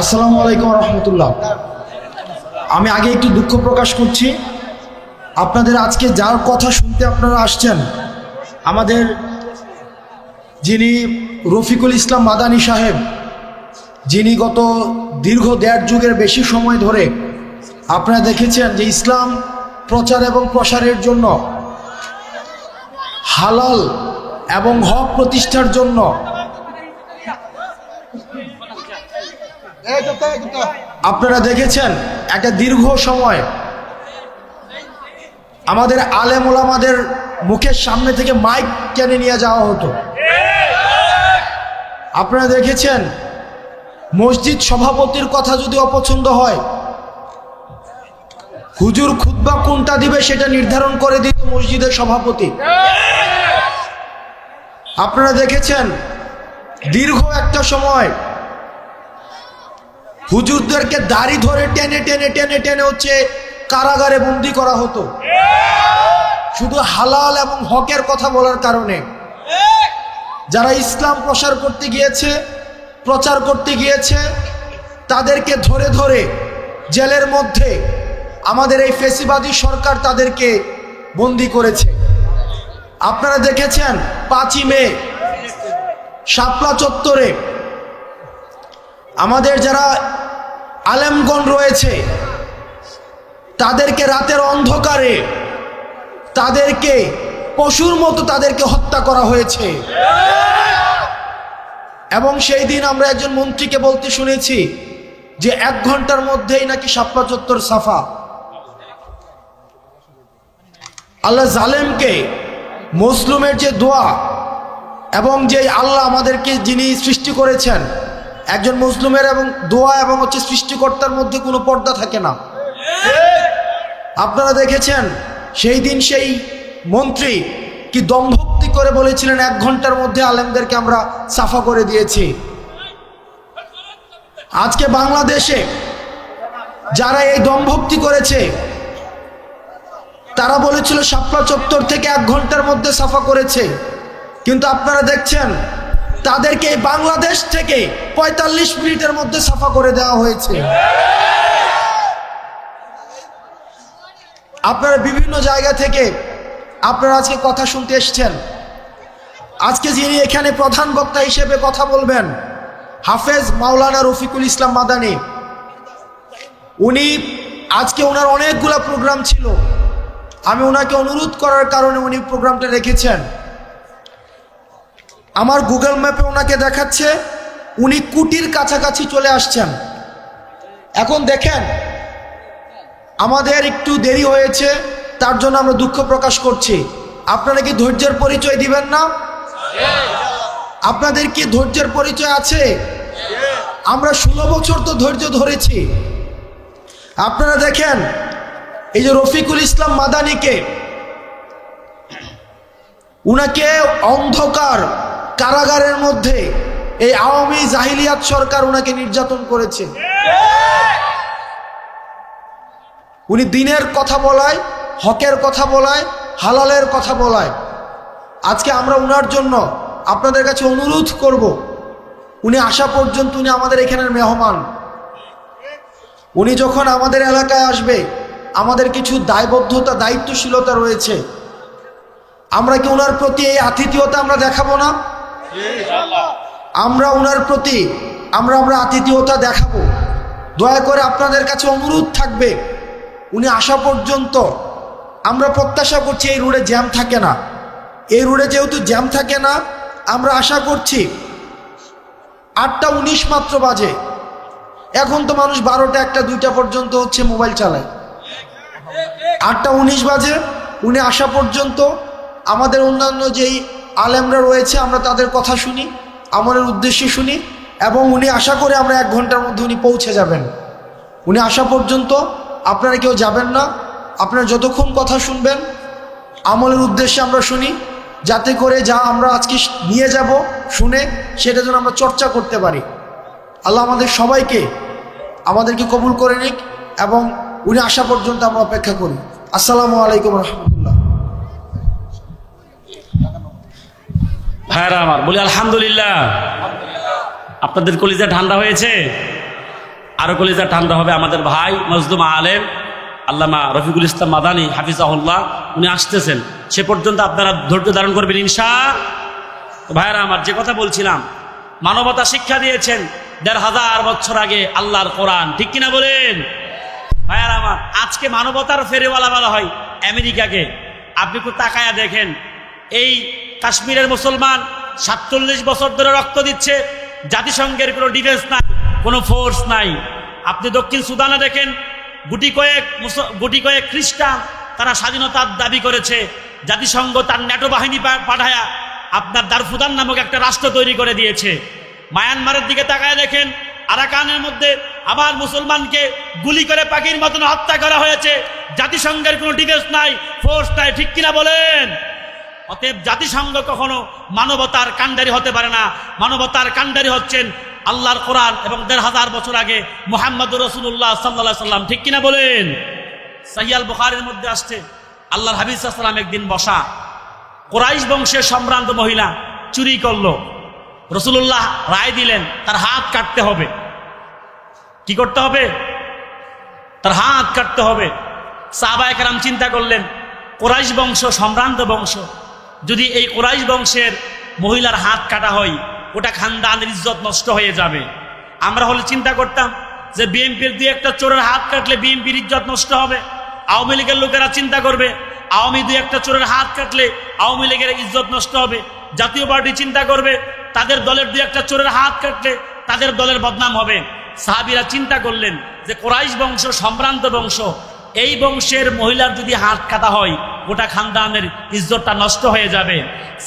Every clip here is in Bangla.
আসসালামু আলাইকুম রহমতুল্লাহ। আমি আগে একটু দুঃখ প্রকাশ করছি। আপনাদের আজকে যার কথা শুনতে আপনারা আসছেন, আমাদের যিনি রফিকুল ইসলাম মাদানী সাহেব, যিনি গত দীর্ঘ দেড় যুগের বেশি সময় ধরে আপনারা দেখেছেন যে ইসলাম প্রচার এবং প্রসারের জন্য, হালাল এবং হক প্রতিষ্ঠার জন্য আপনারা দেখেছেন, একটা দীর্ঘ সময় আমাদের আলেম ওলামাদের মুখের সামনে থেকে মাইক টেনে নিয়ে যাওয়া হতো। আপনারা দেখেছেন, মসজিদ সভাপতির কথা যদি অপছন্দ হয়, হুজুর খুদ্া কোনটা দিবে সেটা নির্ধারণ করে দিত মসজিদের সভাপতি। আপনারা দেখেছেন, দীর্ঘ একটা সময় হুজুরদেরকে দাড়ি ধরে টেনে টেনে টেনে টেনে হচ্ছে কারাগারে বন্দি করা হতো। শুধু হালাল এবং হকের কথা বলার কারণে। যারা ইসলাম প্রসার করতে গিয়েছে, প্রচার করতে গিয়েছে, তাদেরকে ধরে ধরে জেলের মধ্যে আমাদের এই ফেসিবাদী সরকার তাদেরকে বন্দি করেছে। আপনারা দেখেছেন পাঁচই মে, শাপলা চত্বরে আমাদের যারা আলেমগণ রয়েছে, তাদেরকে রাতের অন্ধকারে তাদেরকে, পশুর মতো তাদেরকে হত্যা করা হয়েছে। এবং সেই দিন আমরা একজন মন্ত্রীকে বলতে শুনেছি যে এক ঘণ্টার মধ্যেই নাকি শাপলা চত্বর সাফা। আল্লাহ জালেমকে, মুসলুমের যে দোয়া এবং যে আল্লাহ আমাদেরকে যিনি সৃষ্টি করেছেন একজন মুসলিমের এবং দোয়া এবং হচ্ছে সৃষ্টিকর্তার মধ্যে কোনো পর্দা থাকে না। আপনারা দেখেছেন, সেই দিন সেই মন্ত্রী কি দম্ভক্তি করে বলেছিলেন, এক ঘণ্টার মধ্যে আলেমদেরকে আমরা সাফা করে দিয়েছি। আজকে বাংলাদেশে যারা এই দম্ভক্তি করেছে, তারা বলেছিল শাপলা চত্বর থেকে এক ঘণ্টার মধ্যে সাফা করেছে। কিন্তু আপনারা দেখছেন তাদেরকে বাংলাদেশ থেকে পঁয়তাল্লিশ মিনিটের মধ্যে সাফা করে দেওয়া হয়েছে। আপনারা বিভিন্ন জায়গা থেকে আপনারা আজকে কথা শুনতে এসছেন। আজকে যিনি এখানে প্রধান বক্তা হিসেবে কথা বলবেন, হাফেজ মাওলানা রফিকুল ইসলাম মাদানি। উনি আজকে ওনার অনেকগুলো প্রোগ্রাম ছিল। আমি ওনাকে অনুরোধ করার কারণে উনি প্রোগ্রামটা রেখেছেন। আমার গুগল ম্যাপে ওনাকে দেখাচ্ছে, উনি কুটির কাছাকাছি চলে আসছেন। এখন দেখেন, আমাদের একটু দেরি হয়েছে, তার জন্য আমরা দুঃখ প্রকাশ করছি। আপনারা কি ধৈর্যের পরিচয় দিবেন না? আপনাদের কি ধৈর্যের পরিচয় আছে? আমরা ষোলো বছর তো ধৈর্য ধরেছি। আপনারা দেখেন, এই যে রফিকুল ইসলাম মাদানিকে, উনাকে অন্ধকার কারাগারের মধ্যে এই আওয়ামী জাহিলিয়াত সরকার উনাকে নির্যাতন করেছে। উনি দিনের কথা বলায়, হকের কথা বলায়, হালালের কথা বলায়। আজকে আমরা উনার জন্য আপনাদের কাছে অনুরোধ করব, উনি আসা পর্যন্ত উনি আমাদের এখানের মেহমান। উনি যখন আমাদের এলাকায় আসবে, আমাদের কিছু দায়বদ্ধতা, দায়িত্বশীলতা রয়েছে। আমরা কি ওনার প্রতি এই আতিথিয়তা আমরা দেখাবো না? আমরা ওনার প্রতি, আমরা আমরা আতিথিয়তা দেখাবো। দয়া করে আপনাদের কাছে অনুরোধ থাকবে, উনি আসা পর্যন্ত আমরা প্রত্যাশা করছি এই রোডে জ্যাম থাকে না। এই রোডে যেহেতু জ্যাম থাকে না, আমরা আশা করছি আটটা উনিশ মাত্র বাজে। এখন তো মানুষ বারোটা একটা দুইটা পর্যন্ত হচ্ছে মোবাইল চালায়। আটটা উনিশ বাজে, উনি আসা পর্যন্ত আমাদের অন্যান্য যেই আলেমরা রয়েছে, আমরা তাদের কথা শুনি, আমলের উদ্দেশ্যে শুনি, এবং উনি আশা করে আমরা এক ঘণ্টার মধ্যে উনি পৌঁছে যাবেন। উনি আসা পর্যন্ত আপনারা কেউ যাবেন না, আপনারা যতক্ষণ কথা শুনবেন, আমলের উদ্দেশ্যে আমরা শুনি, যাতে করে যা আমরা আজকে নিয়ে যাব, শুনে সেটা যেন আমরা চর্চা করতে পারি। আল্লাহ আমাদের সবাইকে, আমাদেরকে কবুল করে নিক, এবং উনি আসা পর্যন্ত আমরা অপেক্ষা করি। আসসালামু আলাইকুম রহমতুল্লাহ। ভাইরা আমার, বলি আলহামদুলিল্লাহ। আপনাদের কলিজা ঠান্ডা হয়েছে? আরও কলিজা ঠান্ডা হবে আমাদের ভাই মজদুম আলেম, আল্লামা রফিকুল ইসলাম মাদানী হাফিজ হাফিজাহুল্লাহ, উনি আসতেছেন। সে পর্যন্ত আপনারা ধৈর্য ধারণ করবেন ইনশা। তো ভাইয়েরা আমার, যে কথা বলছিলাম, মানবতা শিক্ষা দিয়েছেন দেড় হাজার বছর আগে আল্লাহর কোরআন, ঠিক কিনা বলেন? ভাইয়ার আমার, আজকে মানবতার ফেরিওয়ালা বলা হয় আমেরিকাকে। আপনি একটু তাকায়া দেখেন, এই কাশ্মীরের মুসলমান সাতচল্লিশ বছর ধরে রক্ত দিচ্ছে, জাতিসংঘের কোনো ডিফেন্স নাই, কোনো ফোর্স নাই। আপনি দক্ষিণ সুদানে দেখেন, গুটি কয়েক গুটি কয়েক খ্রিস্টান তারা স্বাধীনতার দাবি করেছে, জাতিসংঘ তার ন্যাটো বাহিনী পাঠায়া আপনার দারফুদান নামক একটা রাষ্ট্র তৈরি করে দিয়েছে। মায়ানমারের দিকে তাকায় দেখেন, আরাকানের মধ্যে আবার মুসলমানকে গুলি করে পাখির মতন হত্যা করা হয়েছে, জাতিসংঘের কোনো ডিফেন্স নাই ফোর্স নাই, ঠিক কিনা বলেন? অতএব জাতিসংঘ কখনো মানবতার কাণ্ডারি হতে পারে না। মানবতার কাণ্ডারি হচ্ছেন আল্লাহর কোরআন এবং দেড় হাজার বছর আগে মোহাম্মদ রসুল্লাহ সাল্লাহ সাল্লাম ঠিক কিনা বলেন? সাহিয়াল বুখারের মধ্যে আসছে, আল্লাহর হাবিজ সাল্লাম একদিন বসা, কোরাইশ বংশের সম্ভ্রান্ত মহিলা চুরি করল। রসুল্লাহ রায় দিলেন, তার হাত কাটতে হবে। কি করতে হবে? তার হাত কাটতে হবে। সাহবায়করাম চিন্তা করলেন, কোরাইশ বংশ, সম্ভ্রান্ত বংশ যদি এই কোরাইশ বংশের মহিলার হাত কাটা হয়, ওটা খানদানের ইজ্জত নষ্ট হয়ে যাবে। আমরা হলে চিন্তা করতাম যে বিএনপির দিয়ে একটা চোরের হাত কাটলে বিএনপির ইজ্জত নষ্ট হবে। আওয়ামী লীগের লোকেরা চিন্তা করবে, আওয়ামী দুই একটা চোরের হাত কাটলে আওয়ামী লীগের ইজ্জত নষ্ট হবে। জাতীয় পার্টি চিন্তা করবে, তাদের দলের দুই একটা চোরের হাত কাটলে তাদের দলের বদনাম হবে। সাহাবিরা চিন্তা করলেন যে কোরাইশ বংশ সম্ভ্রান্ত বংশ, এই বংশের মহিলার যদি হাত কাটা হয় গোটা খানদানের ইজ্জতটা নষ্ট হয়ে যাবে।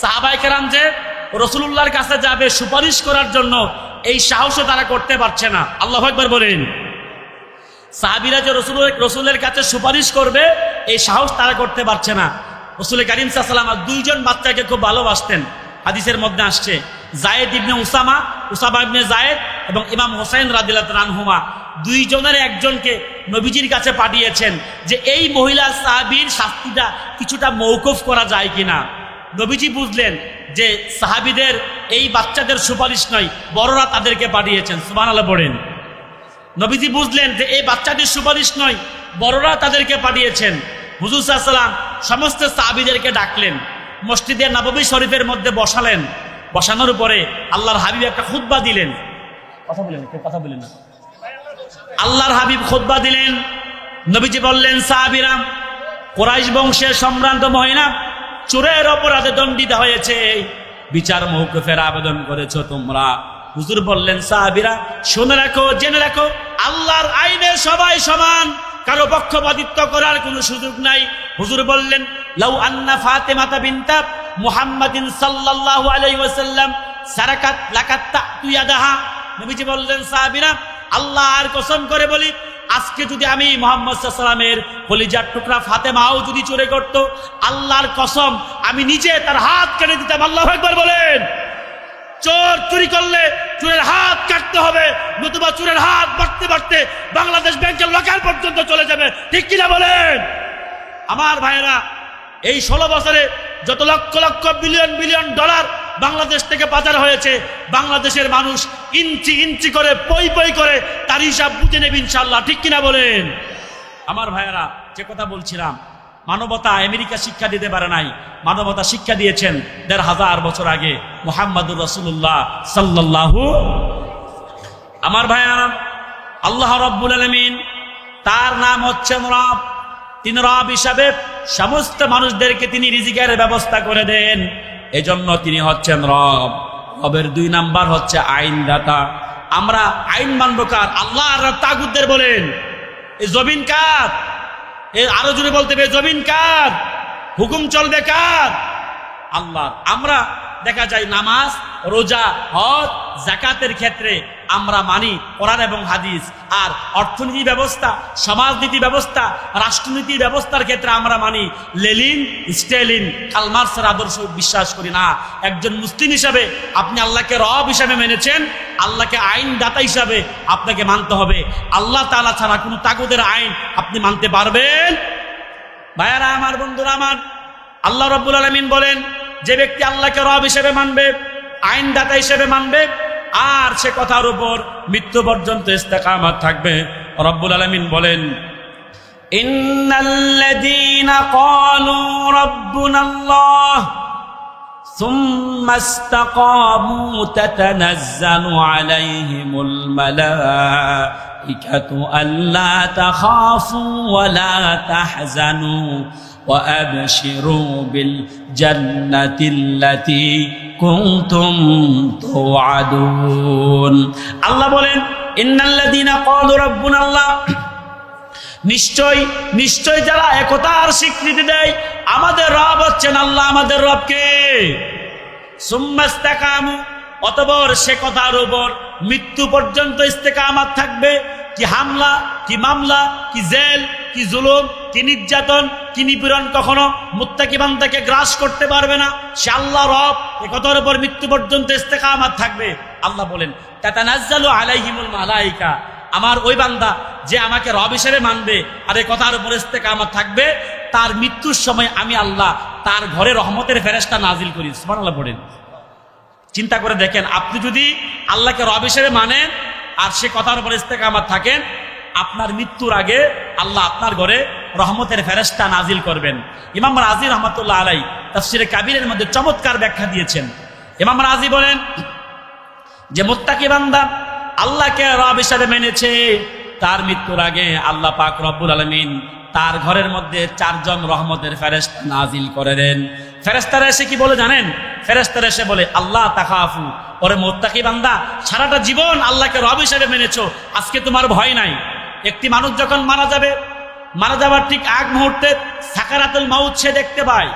সাহাবাই কেরাম যে রসুল্লাহর কাছে যাবে সুপারিশ করার জন্য, এই সাহসও তারা করতে পারছে না। আল্লাহ একবার বলেন। সাহাবিরা যে রসুল রসুলের কাছে সুপারিশ করবে, এই সাহস তারা করতে পারছে না। রসুল করিম সাল্লাম দুইজন বাচ্চাকে খুব ভালোবাসতেন। হাদিসের মধ্যে আসছে, জায়েদ ইবনে উসামা উসামা ইবনে জায়েদ এবং ইমাম হোসাইন রাদিল্লাহ রানহুমা দুইজনের একজনকে নবীজির কাছে পাঠিয়েছেন যে এই মহিলা সাহাবির শাস্তিটা কিছুটা মৌকুফ করা যায় কিনা। নবীজি বুঝলেন যে সাহাবিদের এই বাচ্চাদের সুপারিশ নয়, বড়রা তাদেরকে পাঠিয়েছেন। সুবান আল্লাহ পড়েন। নবীজি বুঝলেন যে এই বাচ্চাটির সুপারিশ নয়, বড়রা তাদেরকে পাঠিয়েছেন। হুজুর সাল্লাম সমস্ত সাহাবিদেরকে ডাকলেন মসজিদের নববী শরীফের মধ্যে বসালেন। বসানোর পরে আল্লাহর হাবিব একটা খুতবা দিলেন। কথা বলেন কেউ কথা বলেন না। আল্লাহর হাবিব খুতবা দিলেন। নবীজি বললেন সাহাবিরাম কোরাইশ বংশের সম্ভ্রান্ত মহিলা, চোরের অপরাধে দণ্ডিত হয়েছে। বিচার মৌকুফের আবেদন করেছ তোমরা। হুজুর বললেন, সাহাবিরা, শুনে রাখো, জেনে রাখো, আল্লাহর আইনে সবাই সমান। কারও পক্ষপাতিত্ব করার কোনো সুযোগ নাই। হুজুর বললেন, লাউ আন্না ফাতেমাতা বিনতা মুহাম্মাদিন সাল্লাল্লাহু আলাইহি ওয়াসাল্লাম সারাকাত লাকাত তুয়াদাহা নবীজি বললেন, সাহাবিরা আল্লাহ আর কসম করে বলি, আজকে যদি আমি মোহাম্মদ সাল্লামের কলিজার টুকরা ফাতেমাও যদি চুরে করত, আল্লাহর কসম আমি নিজে তার হাত কেটে দিতাম। আল্লাহ একবার বলেন। চোর চুরি করলে চোরের হাত কাটতে হবে, নতুবা চোরের হাত বাড়তে বাড়তে বাংলাদেশ ব্যাংকের লকার পর্যন্ত চলে যাবে। ঠিক কিনা বলেন? আমার ভাইয়েরা, এই ষোলো বছরে যত lakh lakh billion billion dollar Bangladesh থেকে পাচার হয়েছে। বাংলাদেশের মানুষ ইঞ্চি ইঞ্চি করে, পই পই করে, তার হিসাব বুঝে নেবে ইনশাল্লাহ ঠিক কিনা বলেন? আমার ভাইয়েরা, যে কথা বলছিলাম, মানবতা আমেরিকা শিক্ষা দিতে পারে নাই। মানবতা শিক্ষা দিয়েছেন দেড় হাজার বছর আগে মোহাম্মদুর রসুল্লাহ সাল্লাল্লাহু আমার ভাইয়ারা, আল্লাহ রব্বুল আলমিন তার নাম হচ্ছে রব। তিনি রব হিসাবে সমস্ত মানুষদেরকে তিনি রিজিকের ব্যবস্থা করে দেন। এজন্য তিনি হচ্ছেন রব। রবের দুই নাম্বার হচ্ছে আইনদাতা। আমরা আইন মানব কার? আল্লাহ আর তাগুদদের বলেন, এ জমিন কার? এ আরও জুড়ে বলতে হবে জমিন কার? হুকুম চলবে কার? আল্লাহ, আমরা দেখা যায় নামাজ, রোজা, হজ জাকাতের ক্ষেত্রে আমরা মানি কোরআন এবং হাদিস। আর অর্থনীতি ব্যবস্থা, সমাজনীতি ব্যবস্থা, রাষ্ট্রনীতি ব্যবস্থার ক্ষেত্রে আমরা মানি লেলিন, স্টেলিন কালমার্সের আদর্শ বিশ্বাস করি না। একজন মুসলিম হিসাবে আপনি আল্লাহকে রব হিসাবে মেনেছেন, আল্লাহকে আইন দাতা হিসাবে আপনাকে মানতে হবে। আল্লাহ তালা ছাড়া কোনো তাগুদের আইন আপনি মানতে পারবেন? ভাইয়ারা, আমার বন্ধুরা, আমার আল্লাহ রব্বুল আলমিন বলেন যে ব্যক্তি আল্লাহকে রব হিসেবে মানবে আইনদাতা হিসেবে মানবে আর সে কথার উপর মৃত্যু পর্যন্ত ইস্তেকামাত থাকবে রব্বুল আলমিন বলেন إن الذين قالوا ربنا الله ثم استقاموا تتنزل عليهم الملائكة ألا تخافوا ولا تحزنوا وأبشروا بالجنة التي كنتم توعدون الله بولين إن الذين قالوا ربنا الله নিশ্চয় নিশ্চয় যারা একতার স্বীকৃতি দেয় আমাদের রব হচ্ছেন আল্লাহ আমাদের রবকে সুম্মাস্তাকামু অতবর সে কথার উপর মৃত্যু পর্যন্ত ইস্তেকামাত থাকবে কি হামলা কি মামলা কি জেল কি জুলুম কি নির্যাতন, কি নিপীড়ন কখনো মুত্তাকি বান্দাকে গ্রাস করতে পারবে না? সে আল্লাহ রব, এ কথার উপর মৃত্যু পর্যন্ত ইস্তেকামাত থাকবে। আল্লাহ বলেন, তাতানাজ্জালু আলাইহিমুল মালাইকা আমার ওই বান্দা যে আমাকে রব হিসেবে মানবে আর এই কথার উপর আমার থাকবে, তার মৃত্যুর সময় আমি আল্লাহ তার ঘরে রহমতের ফেরেস্তা নাজিল করি। সুমান আল্লাহ পড়েন চিন্তা করে দেখেন, আপনি যদি আল্লাহকে রব হিসেবে মানেন আর সে কথার উপর আমার থাকেন, আপনার মৃত্যুর আগে আল্লাহ আপনার ঘরে রহমতের ফেরেস্তা নাজিল করবেন। ইমাম রাজি রহমতুল্লাহ আলাই তাফসিরে কাবিরের মধ্যে চমৎকার ব্যাখ্যা দিয়েছেন। ইমাম রাজি বলেন যে, মোত্তাকি বান্দা, আল্লাহকে রব হিসাবে মেনেছে। তার মৃত্যুর আগে আল্লাহ পাক রব্বুল আলমিন তার ঘরের মধ্যে চারজন রহমতের ফেরেস্তা নাজিল করে দেন। ফেরেস্তারা এসে কি বলে জানেন? ফেরেস্তারা এসে বলে, আল্লাহ তাকাফু ওরে মোত্তাকি বান্দা, সারাটা জীবন আল্লাহকে রব হিসেবে মেনেছো। আজকে তোমার ভয় নাই। একটি মানুষ যখন মারা যাবে মারা যাবার ঠিক আগ মুহূর্তে সাকারাতুল মাউত সে দেখতে পায়।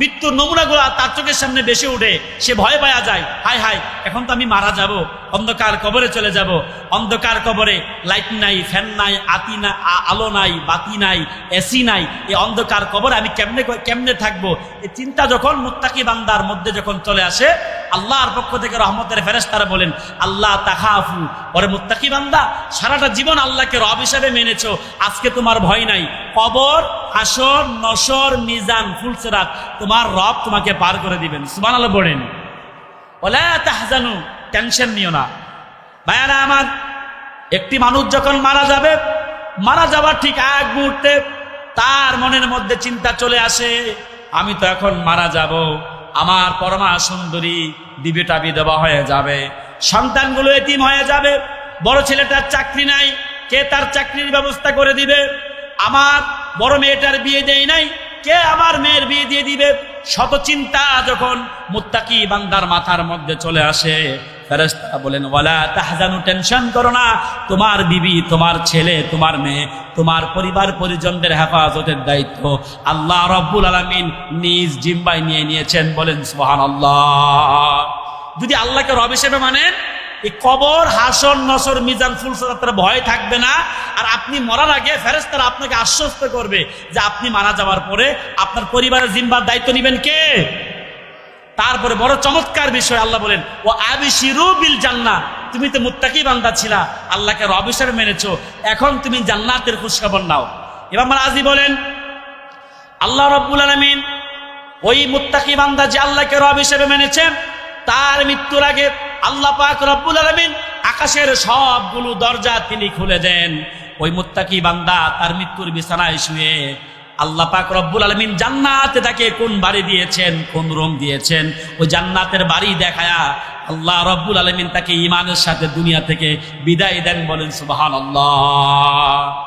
মৃত্যুর নমুনাগুলো তার চোখের সামনে বেশি উঠে, সে ভয় পাওয়া যায়। হাই হাই এখন তো আমি মারা যাব, অন্ধকার কবরে চলে যাব। অন্ধকার কবরে লাইট নাই, ফ্যান নাই, আতি না আলো নাই, বাতি নাই, এসি নাই। এই অন্ধকার কবরে আমি কেমনে কেমনে থাকব? এই চিন্তা যখন মুত্তাকি বান্দার মধ্যে যখন চলে আসে, আল্লাহর পক্ষ থেকে রহমতের ফেরেস তারা বলেন, আল্লাহ তাকাফু ওরে মুত্তাকি বান্দা, সারাটা জীবন আল্লাহকে রব হিসাবে মেনেছো, আজকে তোমার ভয় নাই। কবর আসর, নসর, মিজান ফুলসেরাত তোমার রব তোমাকে পার করে দিবেন। সুমান আল্লাহ বলেন ওলা তাহজানু, টেনশন নিও না। ভাইয়ারা আমার, একটি মানুষ যখন মারা যাবে, মারা যাবার ঠিক এক মুহূর্তে তার মনের মধ্যে চিন্তা চলে আসে, আমি তো এখন মারা যাব, আমার পরমা সুন্দরী দিবিটা বিধবা হয়ে যাবে, সন্তানগুলো এতিম হয়ে যাবে, বড় ছেলেটার চাকরি নাই, কে তার চাকরির ব্যবস্থা করে দিবে, আমার বড় মেয়েটার বিয়ে দেয় নাই। কে আমার মেয়ের বিয়ে দিয়ে দিবে? শত চিন্তা যখন মুত্তাকি বান্দার মাথার মধ্যে চলে আসে বলেন, ওয়ালা টেনশন করো না। তোমার বিবি, তোমার ছেলে, তোমার মেয়ে, তোমার পরিবার পরিজনদের হেফাজতের দায়িত্ব। আল্লাহ রব্বুল আলামিন নিজ জিম্বায় নিয়ে নিয়েছেন। বলেন, সুবহানাল্লাহ। যদি আল্লাহকে রব হিসেবে মানেন এই কবর হাসন নসর, মিজান, ফুলসরাতের ভয় থাকবে না। আর আপনি মরার আগে ফেরেস্তারা আপনাকে আশ্বস্ত করবে যে আপনি মারা যাওয়ার পরে আপনার পরিবারের জিম্বার দায়িত্ব নেবেন কে? তারপরে বড় চমৎকার বিষয় আল্লাহ বলেন, ও আবিশিরু বিল জান্না তুমি তো মুত্তাকি বান্দা ছিলা, আল্লাহকে রব হিসেবে মেনেছো। এখন তুমি জান্নাতের খুশখবর নাও। এবার রাজি বলেন, আল্লাহ রব্বুল আলমিন ওই মুত্তাকি বান্দা যে আল্লাহকে রব হিসেবে মেনেছেন, তার মৃত্যুর আগে আল্লাহ পাক রব্বুল আলমিন আকাশের সবগুলো দরজা তিনি খুলে দেন। ওই মুত্তাকি বান্দা তার মৃত্যুর বিছানায় শুয়ে আল্লাহ পাক রব্বুল আলমিন জান্নাতে তাকে কোন বাড়ি দিয়েছেন, কোন রুম দিয়েছেন, ওই জান্নাতের বাড়ি দেখায়া আল্লাহ রব্বুল আলমিন তাকে ইমানের সাথে দুনিয়া থেকে বিদায় দেন বলেন সুবাহান আল্লাহ